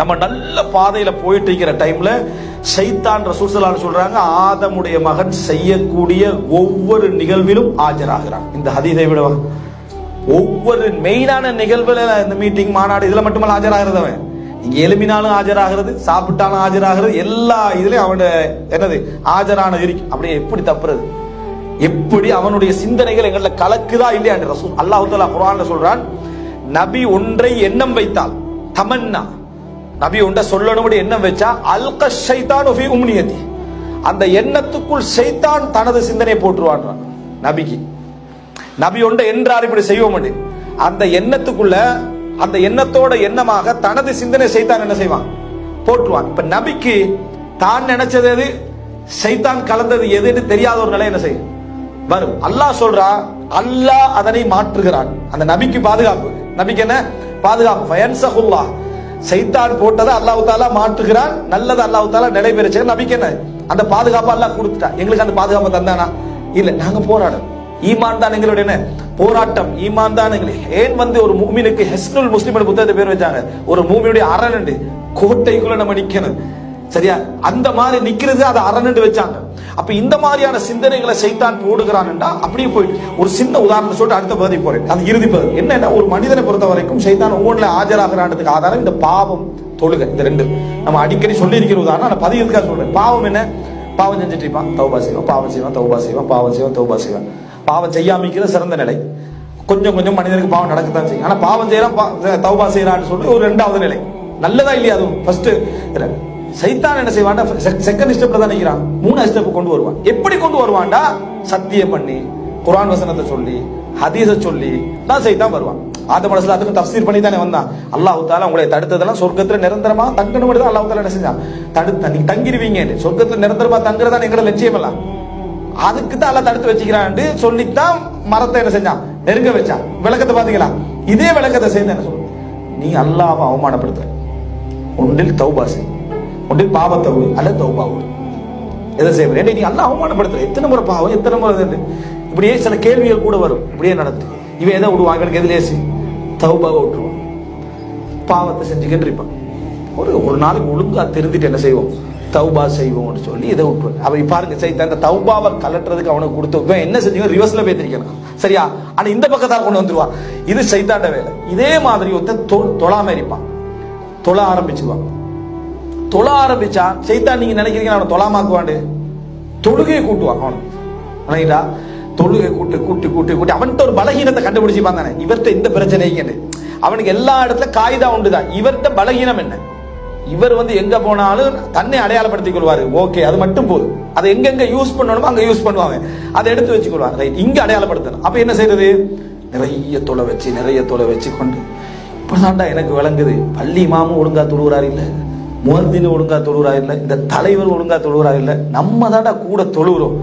நம்ம நல்ல பாதையில போயிட்டு இருக்கிற டைம்ல சைத்தான் ரசூசலால் சொல்றாங்க ஆதமுடைய மகன் செய்யக்கூடிய ஒவ்வொரு நிகழ்விலும் ஆஜராகிறான். இந்த ஹதீதை விட ஒவ்வொரு மெயினான நிகழ்வுல இந்த மீட்டிங் மாநாடு இதுல மட்டுமல்ல ஆஜராகிறது அவன் இங்க எலுமினாலும் ஆஜராகிறது சாப்பிட்டாலும் ஆஜராகிறது எல்லா இதுலயும் அவனோட என்னது ஆஜரான இருக்கு. அப்படியே எப்படி தப்புறது? எப்படி அவனுடைய சிந்தனைகள் எங்களில் கலக்குதா இல்லையா ரசூல் அல்லாஹ் தஆலா சொல்றான் நபி ஒன்றை எண்ணம் வைத்தால் தமன்னா நபி உண்ட சொல்லணும் எண்ணம் வச்சா அல்க ஷைத்தான் ஃபி உம்னியதி. அந்த எண்ணத்துக்குள் சைத்தான் தனது சிந்தனையை போட்டுருவான்றான் நபிக்கு. நபி உண்ட என்றார் இப்படி செய்வோம் அந்த எண்ணத்துக்குள்ள அந்த எண்ணத்தோட எண்ணமாக தனது சிந்தனை செய்தான் என்ன செய்வான்? போட்டுருவான் இப்ப நபிக்கு தான் நினைச்சது எது? சைத்தான் கலந்தது எதுன்னு தெரியாத ஒரு நிலை என்ன செய்யும்? வரும். அல்லாஹ் சொல்றா அல்லாஹ் அதனை மாற்றுகிறான். அந்த நபிக்கு பாதுகாப்பு. நபிக்கு என்ன? பாதுகாப்பு. சைத்தான் போட்டதை அல்லாஹு தாலா மாற்றுகிறான் நல்லது அல்லாஹு தாலா நிலைபெறச்சு நபிக்கு என்ன? அந்த பாதுகாப்பு எல்லாம் கொடுத்துட்டா. எங்களுக்கு அந்த பாதுகாப்பு தந்தானா? இல்ல நாங்க போராடும் ஈமான் தான் எங்களுடைய என்ன? போராட்டம். ஈமான் தான் எங்களுக்கு ஏன் வந்து ஒரு மூமினுக்கு ஹெஸ்னுல் முஸ்லிம் புத்தகத்தை பேர் வச்சாங்க? ஒரு மூமியுடைய அரண் கோட்டைக்குள்ள நம்ம நிக்கணும். சரியா? அந்த மாதிரி நிக்கிறது அதை அரண்டு வச்சாங்க. அப்ப இந்த மாதிரியான சிந்தனைகளை செய்தான் போடுகிறான்டா அப்படியே போயிட்டு. ஒரு சின்ன உதாரணத்தை சொல்லிட்டு அடுத்த பகுதி போறேன். அது இறுதி பகுதி. என்னன்னா ஒரு மனிதனை பொறுத்த வரைக்கும் செய்தான் ஒவ்வொன்றில் ஆஜராகிறான்றதுக்கு ஆதாரம் இந்த பாவம் தொழுகை இந்த ரெண்டு. நம்ம அடிக்கடி சொல்லி இருக்கிற உதாரணம். நான் பதிவுக்காக சொல்றேன்? பாவம் என்ன? பாவம் செஞ்சுட்டு இருப்பான். தௌபா செய்வான் பாவம் செய்வான் தௌபா செய்வான் பாவம் செய்வான் தௌபா செய்வான். பாவம் செய்யாமிக்கிற சிறந்த நிலை. கொஞ்சம் கொஞ்சம் மனிதனுக்கு பாவம் நடக்கத்தான் செய்யும். ஆனா பாவம் செய்யறான் தௌபா செய்யறான்னு சொல்லி ஒரு ரெண்டாவது நிலை. நல்லதா இல்லையா அதுவும்? ஃபர்ஸ்ட் சைத்தான் என்ன செய்வான்டா? செகண்ட் ஸ்டெப்ல தான் நிக்கிறான். மூணு ஸ்டெப் கொண்டு வருவான். எப்படி கொண்டு வருவான்டா? சத்தியம் பண்ணி குரான் வசனத்தை சொல்லி ஹதீஸ சொல்லி தான் சைத்தான் வருவான். ஆதம் மனசுல அதுக்கு தப்சீர் பண்ணி தானே வந்தான். அல்லாஹு தாலா உங்களை தடுத்ததெல்லாம் சொர்க்கத்துல நிரந்தரமா தங்கணும் தான் அல்லாஹு தாலா என்ன செஞ்சான். தடுத்த நீங்க தங்கிடுவீங்க சொர்க்கத்துல நிரந்தரமா தங்குறதா எங்களோட லட்சியம் எல்லாம். அதுக்கு தான் எல்லாம் தடுத்து வச்சுக்கிறான்னு சொல்லித்தான் மரத்தை என்ன செஞ்சான்? நெருங்க வச்சான். விளக்கத்தை பாத்தீங்களா? இதே விளக்கத்தை சேர்ந்து என்ன சொல்லு நீ அல்லாவை அவமானப்படுத்துற. ஒன்றில் தௌபா உண்டு ஒன்றில் பாவத்தை அல்ல தௌபா எதை செய்வது ஏன்டா நீ அல்ல அவமானப்படுத்துற. எத்தனை முறை பாவம் எத்தனை முறை இப்படியே சில கேள்விகள் கூட வரும். இப்படியே நடந்து. இவன் எதை விடுவாங்க? எனக்கு எது லேசி தௌபாவை விட்டுருவான். பாவத்தை செஞ்சுக்கிட்டு இருப்பான். ஒரு ஒரு நாளைக்கு ஒழுங்கா தெரிஞ்சுட்டு என்ன செய்வோம்? தௌபா செய்வோம்னு சொல்லி இதை விட்டுருவேன். அவன் பாருங்க சரி அந்த தௌபாவை கலட்டுறதுக்கு அவனுக்கு கொடுத்து இவன் என்ன செஞ்சீங்க ரிவர்ஸ்ல பேத்திருக்கான். சரியா? ஆனா இந்த பக்கத்தால் கொண்டு வந்துருவான் இது சைத்தாண்ட வேலை. இதே மாதிரி ஒருத்தன் தொ- தொழாம இருப்பான். தொழ ஆரம்பிச்சுவான் தொழ ஆரம்பிச்சா செய்தா நீங்க நினைக்கிறீங்க அவனை தொலாமாக்குவாண்டு தொழுகையை கூட்டுவான் அவன். ரைட்டா தொழுகை கூட்டு கூட்டி கூட்டி கூட்டி. அவன்கிட்ட ஒரு பலகீனத்தை கண்டுபிடிச்சிப்பான் தானே. இவர்கிட்ட இந்த பிரச்சனைக்கு அவனுக்கு எல்லா இடத்துல காய்தா உண்டுதான். இவர்கிட்ட பலகீனம் என்ன? இவர் வந்து எங்க போனாலும் தன்னை அடையாளப்படுத்திக் கொள்வாரு. ஓகே அது மட்டும் போதும். அதை எங்கெங்க யூஸ் பண்ணணுமோ அங்க யூஸ் பண்ணுவாங்க. அதை எடுத்து வச்சுக்கொள்வாங்க ரைட் இங்க அடையாளப்படுத்தணும். அப்ப என்ன செய்யறது நிறைய தொலை வச்சு நிறைய தொலை வச்சு கொண்டு. இப்படிதான்டா எனக்கு விளங்குது. பள்ளி மாமும் ஒழுங்கா துழுவுறாரு இல்லை? முகத்தின் ஒழுங்காக தொழுகிறா இல்லை இந்த தலைவர் ஒழுங்கா தொழுகிறா இல்லை நம்ம தாண்டா கூட தொழுகிறோம்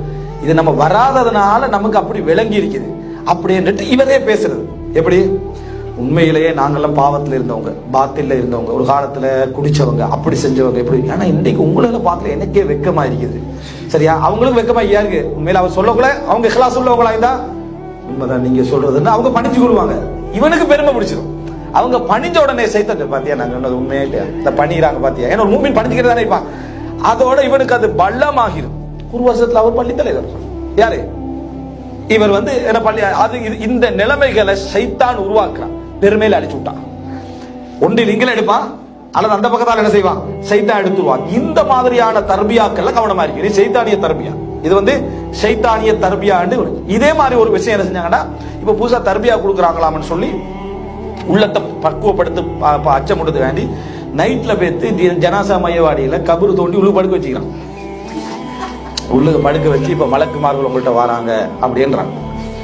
இது நம்ம வராததுனால நமக்கு அப்படி விளங்கி இருக்குது. அப்படின்ட்டு இவரே பேசுறது. எப்படி? உண்மையிலேயே நாங்கள்லாம் பாவத்தில் இருந்தவங்க பாத்தில் இருந்தவங்க ஒரு காலத்தில் குடித்தவங்க அப்படி செஞ்சவங்க எப்படி? ஆனா இன்றைக்கு உங்களை பார்க்கல எனக்கே வெக்கமாக இருக்குது. சரியா? அவங்களுக்கும் வெக்கமாக ஐயா இருக்கு? அவர் சொல்லக்குள்ள அவங்க கிளாஸ் உள்ளவங்களா இருந்தா உண்மைதான் நீங்கள் சொல்றதுன்னு அவங்க பண்ணிச்சு கொள்வாங்க. இவனுக்கு பெருமை பிடிச்சிடும் அவங்க பணிஞ்ச உடனே சைத்தன் பாத்தியா நான் சொன்னது உண்மையே இந்த பண்ணிடுறாங்க பாத்தியா? ஏன்னா ஒரு மூமின் பணிஞ்சுக்கிட்டு தானே இருப்பான். அதோட இவனுக்கு அது பள்ளமாகிடும் ஒரு வருஷத்துல அவர் பள்ளி தலைவர். யாரு? இவர் வந்து என்ன பள்ளி அது இது- இந்த நிலைமைகளை சைத்தான் உருவாக்குறான். பெருமையில அடிச்சு விட்டான். ஒன்றில் இங்கில எடுப்பான் அல்லது அந்த பக்கத்தால் என்ன செய்வான்? சைத்தான் எடுத்துருவான். இந்த மாதிரியான தர்பியாக்கள்ல கவனமா இருக்கு. இது சைத்தானிய தர்பியா. இது வந்து சைத்தானிய தர்பியான்னு இதே மாதிரி ஒரு விஷயம் என்ன செஞ்சாங்கன்னா இப்ப புதுசா தர்பியா கொடுக்குறாங்களாம்னு சொல்லி உள்ளத்தை பக்குவப்படுத்து ப- ப- வேண்டி நைட்ல பேத்து ஜனாசா மையவாடியில கபரு தோண்டி உள்ள படுக்க வச்சுக்கிறான். உள்ளுக்கு படுக்க வச்சு இப்ப மலக்குமார்கள் உங்கள்கிட்ட வராங்க அப்படின்றான்.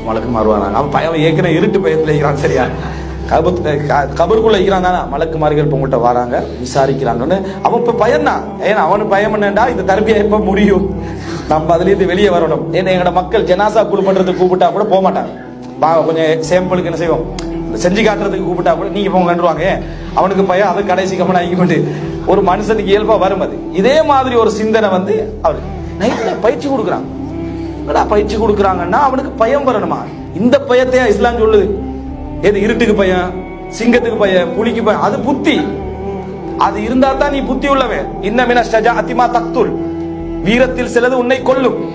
மலக்குமார் வராங்க. அவன் பயம் ஏற்கனவே இருட்டு பயத்துல இருக்கிறான் சரியா? கபு கபருக்குள்ள இருக்கிறான் தானே. மலக்குமார்கள் இப்ப உங்கள்கிட்ட வராங்க விசாரிக்கிறாங்கன்னு. அவன் இப்ப பயந்தான். ஏன்னா அவனு பயம் என்னண்டா? இந்த தரப்பியா எப்ப முடியும் நம்ம அதுலேருந்து வெளியே வரணும். ஏன்னா எங்களோட மக்கள் ஜனாசா குழு பண்றதுக்கு கூப்பிட்டா கூட போக மாட்டாங்க கொஞ்சம் சேம்பிளுக்கு என்ன செய்வோம்? செஞ்சு காட்டுறதுக்கு கூப்பிட்டா கூட நீங்க போங்க கண்டுருவாங்க அவனுக்கு பயம் அது கடைசி கம்மன் ஆகிக்கொண்டு ஒரு மனுஷனுக்கு இயல்பா வரும் அது. இதே மாதிரி ஒரு சிந்தனை வந்து அவர் நைட்ல பயிற்சி கொடுக்குறாங்க என்னடா பயிற்சி கொடுக்குறாங்கன்னா அவனுக்கு பயம் வரணுமா? இந்த பயத்தையா இஸ்லாம் சொல்லுது. எது இருட்டுக்கு பயம் சிங்கத்துக்கு பயம் புலிக்கு பயம் அது புத்தி. அது இருந்தா தான் நீ புத்தி உள்ளவன். இன்னமின ஷஜா அத்திமா தக்துல். வீரத்தில் சிலது உன்னை கொல்லும்.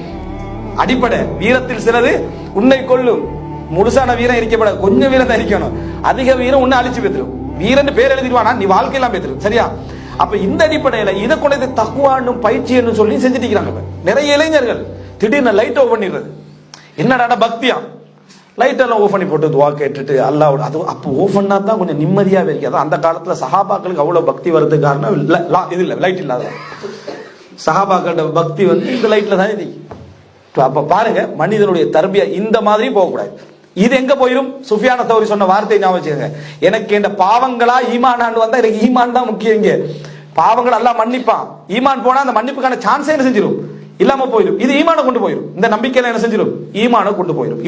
அடிப்படை வீரத்தில் சிலது உன்னை கொல்லும். முழுசான வீரம் இருக்கப்படாது கொஞ்சம் வீரம் தான் இருக்கணும் அதிக வீரம் உன்னை அழிச்சு பேத்துரும். வீரன் பேர் எழுதிடுவானா? நீ வாழ்க்கையெல்லாம் பேத்துரும் சரியா? அப்ப இந்த அடிப்படையில இதை கொண்டு தக்குவானும் பயிற்சின்னு சொல்லி செஞ்சுட்டு இருக்கிறாங்க நிறைய இளைஞர்கள் திடீர்னு லைட் ஓஃப் பண்ணிடுறது. என்னடா பக்தியா? லைட் எல்லாம் ஓஃப் பண்ணி போட்டு துவா கேட்டுட்டு அல்லா அது அப்போ ஓஃப் பண்ணா தான் கொஞ்சம் நிம்மதியாவே இருக்கு. அதான் அந்த காலத்துல சஹாபாக்களுக்கு அவ்வளவு பக்தி வர்றதுக்கு காரணம் லா- இது இல்ல லைட் இல்லாத. சஹாபாக்களோட பக்தி வந்து இந்த லைட்ல தான் இது. இப்ப அப்ப பாருங்க மனிதனுடைய தர்பியா இந்த மாதிரி போகக்கூடாது. இது எங்க போயிரும்? சுஃபியான தௌரி சொன்ன வார்த்தை ஞாபகம் வச்சுக்கோங்க. எனக்கு இந்த பாவங்களா ஈமானான்னு வந்தா எனக்கு ஈமான் தான் முக்கியம் இங்கே. பாவங்கள் எல்லாம் மன்னிப்பான். ஈமான் போனா அந்த மன்னிப்புக்கான சான்ஸே என்ன செஞ்சிடும் இல்லாம போயிடும் இது ஈமான கொண்டு போயிடும் இந்த நம்பிக்கையில என்ன செஞ்சிடும் ஈமான கொண்டு போயிடும்